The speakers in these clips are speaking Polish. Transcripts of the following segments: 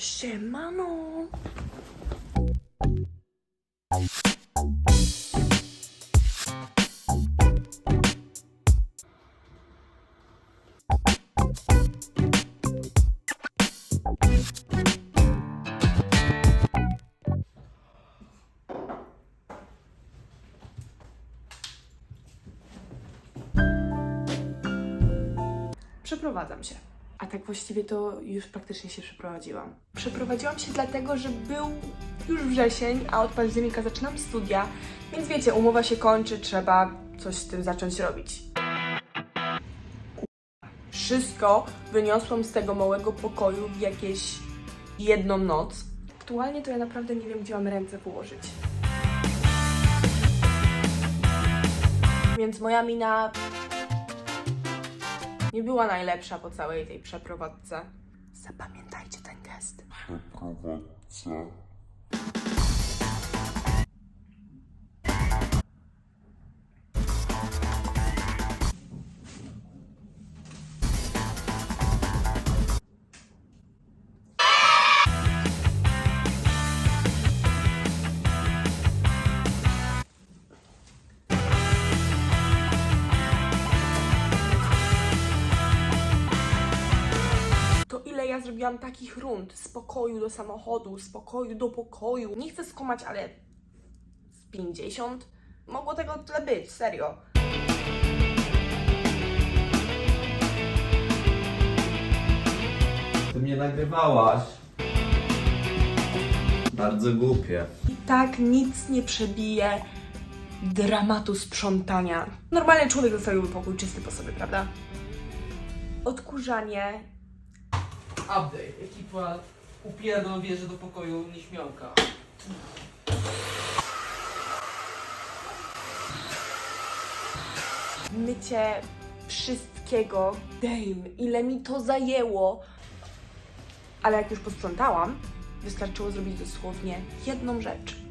Siemano. Przeprowadzam się. A tak właściwie to już praktycznie się przeprowadziłam. Przeprowadziłam się dlatego, że był już wrzesień, a od października zaczynam studia, więc wiecie, umowa się kończy, trzeba coś z tym zacząć robić. Wszystko wyniosłam z tego małego pokoju w jakieś jedną noc. Aktualnie to ja naprawdę nie wiem, gdzie mam ręce położyć. Więc moja mina nie była najlepsza po całej tej przeprowadzce. Zapamiętajcie ten gest. przeprowadzce. Zrobiłam takich rund z pokoju do samochodu, z pokoju do pokoju. Nie chcę skomać, ale z 50? Mogło tego tyle być, serio. Ty mnie nagrywałaś. Bardzo głupie. I tak nic nie przebije dramatu sprzątania. Normalny człowiek zostawiłby pokój czysty po sobie, prawda? Odkurzanie. Update. Ekipa upierdol wieży do pokoju nieśmiałka. mycie wszystkiego. Damn, ile mi to zajęło. Ale jak już posprzątałam, wystarczyło zrobić dosłownie jedną rzecz.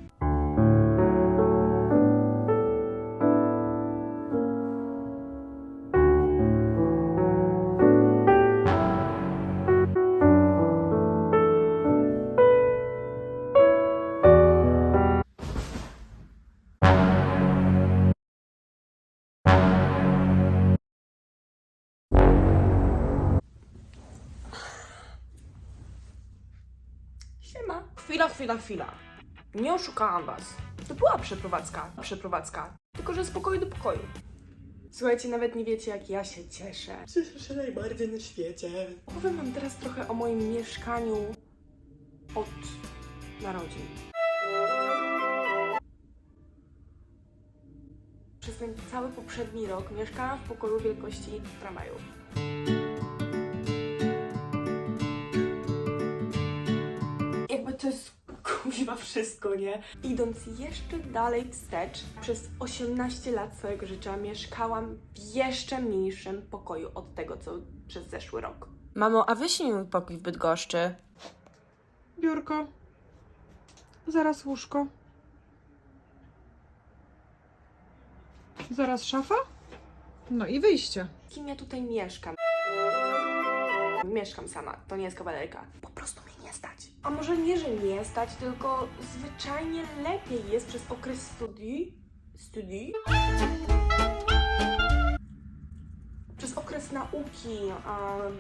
Chwila, chwila, chwila. Nie oszukałam was. To była przeprowadzka. Przeprowadzka. Tylko, że z pokoju do pokoju. Słuchajcie, nawet nie wiecie, jak ja się cieszę. Cieszę się najbardziej na świecie. Opowiem wam teraz trochę o moim mieszkaniu od narodzin. Przez ten cały poprzedni rok mieszkałam w pokoju wielkości tramwaju. To jest kuźwa wszystko, nie? Idąc jeszcze dalej wstecz, przez 18 lat swojego życia mieszkałam w jeszcze mniejszym pokoju od tego, co przez zeszły rok. Mamo, a wyślij mi pokój w Bydgoszczy. Biurko. Zaraz łóżko. Zaraz szafa. No i wyjście. Z kim ja tutaj mieszkam? Mieszkam sama, to nie jest kawalerka. Po prostu mnie nie stać. A może nie, że nie stać, tylko zwyczajnie lepiej jest przez okres studii. Studii? Przez okres nauki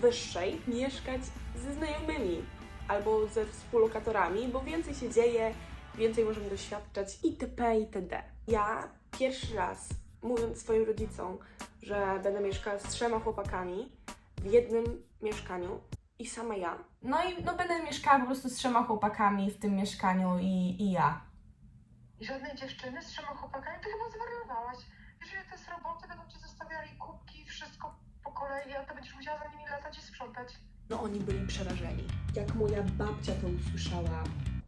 wyższej mieszkać ze znajomymi albo ze współlokatorami, bo więcej się dzieje, więcej możemy doświadczać itp. itd. Ja pierwszy raz, mówiąc swoim rodzicom, że będę mieszkała z trzema chłopakami w jednym mieszkaniu i sama ja. No i no będę mieszkała po prostu z trzema chłopakami w tym mieszkaniu i, i ja. I żadnej dziewczyny z trzema chłopakami? Ty chyba zwariowałaś. Wiesz, to jest roboty, będą ci zostawiali kubki, wszystko po kolei, a ty będziesz musiała za nimi latać i sprzątać. No oni byli przerażeni. Jak moja babcia to usłyszała,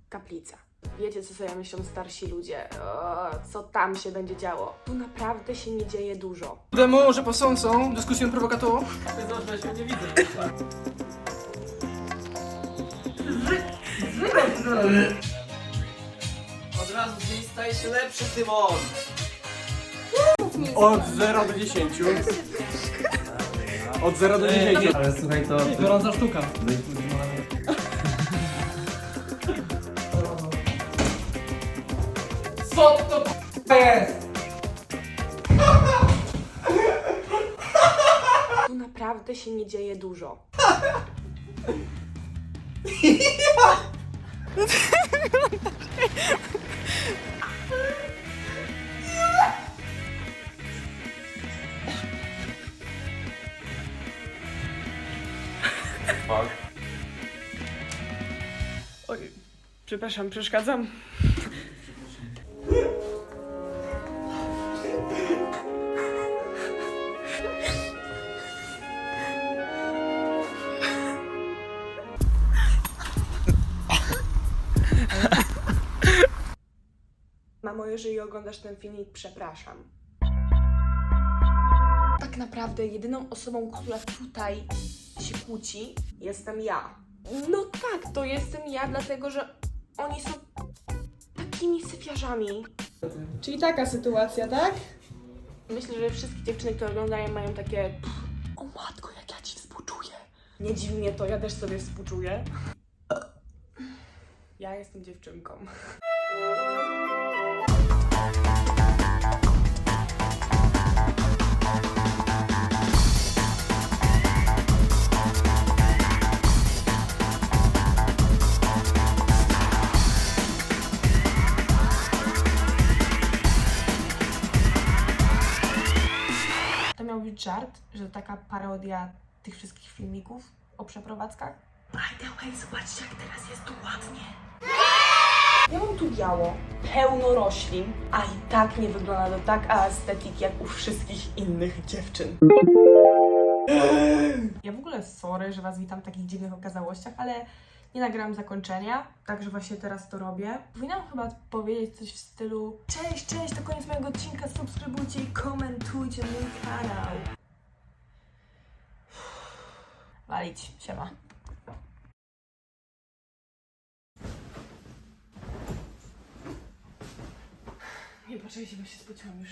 kaplica. Wiecie, co sobie myślą starsi ludzie? O, co tam się będzie działo? Tu naprawdę się nie dzieje dużo. Demo, że posąsą dyskusję prowokatorów. Zobacz, ja się nie widzę. Od razu dzień staje się lepszy, Tymon. Od 0 do 10. Od 0 do 10. Ale słuchaj, to... Gorąca sztuka. Co to k***a jest? Tu naprawdę się nie dzieje dużo. Oj, przepraszam, przeszkadzam. Jeżeli oglądasz ten filmik, przepraszam. Tak naprawdę jedyną osobą, która tutaj się kłóci, jestem ja. No tak, to jestem ja, dlatego że oni są takimi syfiarzami. Czyli taka sytuacja, tak? Myślę, że wszystkie dziewczyny, które oglądają, mają takie "Pff, O matko, jak ja ci współczuję. Nie dziwi mnie to, ja też sobie współczuję. Ja jestem dziewczynką. Być żart, że taka parodia tych wszystkich filmików o przeprowadzkach. By the way, zobaczcie jak teraz jest tu ładnie. Ja mam tu biało, pełno roślin, a i tak nie wygląda to tak aesthetic jak u wszystkich innych dziewczyn. Ja w ogóle sorry, że Was witam w takich dziwnych okazałościach, ale nie nagrałam zakończenia, także właśnie teraz to robię. Powinnam chyba powiedzieć coś w stylu Cześć, cześć, to koniec mojego Walić, siema. Nie patrzajcie, bo się spociłam już.